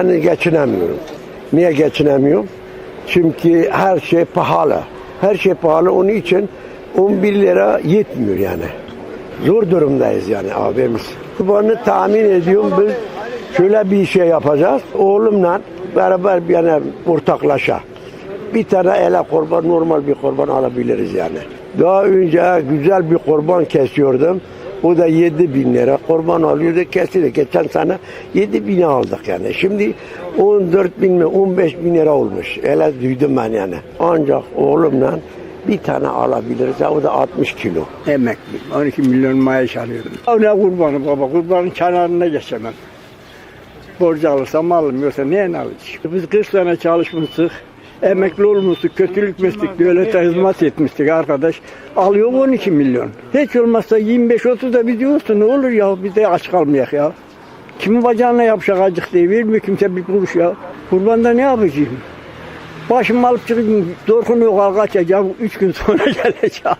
ben geçinemiyorum. Niye geçinemiyorum? Çünkü her şey pahalı. Her şey pahalı. Onun için 11 lira yetmiyor yani. Zor durumdayız yani abimiz. Kurbanı tahmin ediyorum biz şöyle bir şey yapacağız. Oğlumla beraber bir yani ortaklaşa. Bir tane ele kurban normal bir kurban alabiliriz yani. Daha önce güzel bir kurban kesiyordum. O da 7 bin lira kurban alıyordu kesildi. Geçen sene 7 bine aldık yani. Şimdi 14 bin mi 15 bin lira olmuş. Öyle duydum ben yani. Ancak oğlumla bir tane alabiliriz. O da 60 kilo. Emekli. 12 milyon maaş alıyorum. Ya Ne kurbanı baba? Kurbanın kenarına geçemem. Borcu alırsam alırım. Yoksa neyin alacağım? Biz 40 sene çalışmıştık. Emekli olmuştuk, kötülük mesleği, devlete hizmet etmiştik arkadaş. Alıyor 12 milyon. Hiç olmazsa 25-30 da bir diyorsun ne olur ya biz de aç kalmayak ya. Kimin bacağına yapacak acık diye vermiyor kimse bir kuruş ya. Kurbanda ne yapacağım? Başımı alıp çıkayım, dorkun yok kaçacağım, üç gün sonra geleceğim.